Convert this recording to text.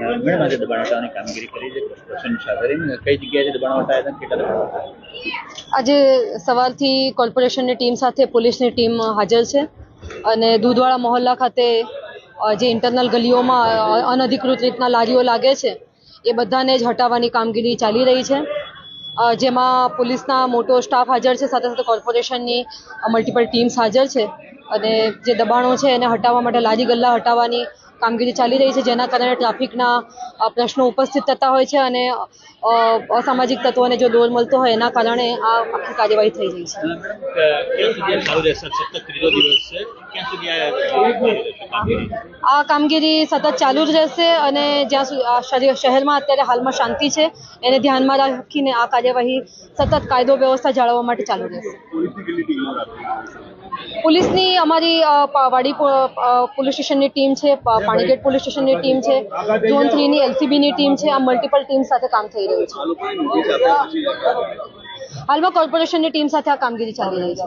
Madam આજે દબાણ હટાવવાની કામગીરી કરી છે. કોર્પોરેશન સાગરીને કઈ જગ્યાએ દબાણ હટાવ્યા હતા કેટલા દબાણ આજે સવારથી કોર્પોરેશનની ટીમ સાથે પોલીસની ટીમ હાજર છે અને દૂધવાળા મોહલ્લા ખાતે જે ઇન્ટરનલ ગલીઓમાં અનધિકૃત રીતના લારીઓ લાગે છે, એ બધાને જ હટાવવાની કામગીરી ચાલી રહી છે. જેમાં પોલીસના મોટો સ્ટાફ હાજર છે, સાથે સાથે કોર્પોરેશનની મલ્ટિપલ ટીમ્સ હાજર છે. અને જે દબાણો છે એને હટાવવા માટે લાદી ગલ્લા હટાવવાની કામગીરી ચાલી રહી છે જેના કારણે ટ્રાફિકના પ્રશ્નો ઉપસ્થિત થતા હોય છે અને અ, અસામાજિક તત્વોને જો દોર મળતો હોય એના કારણે આ આખી કાર્યવાહી થઈ રહી છે. આ ચાલુ રહેશે? સતત ત્રીજો દિવસ છે. ક્યાં સુધી આ ચાલુ રહેશે કામગીરી? સતત ચાલુ જ રહેશે અને જ્યાં આ શરી- શહેરમાં અત્યારે હાલમાં શાંતિ છે એને ધ્યાનમાં રાખીને આ કાર્યવાહી સતત કાયદો વ્યવસ્થા જાળવવા માટે ચાલુ રહેશે. પોલીસની અમારી વાડી પોલીસ સ્ટેશનની ટીમ છે પાણીગેટ પોલીસ સ્ટેશનની ટીમ છે, ઝોન થ્રીની એલસીબીની ટીમ છે, આ મલ્ટિપલ ટીમ સાથે કામ થઈ રહ્યું છે. હાલમાં કોર્પોરેશનની ટીમ સાથે આ કામગીરી ચાલી રહી છે.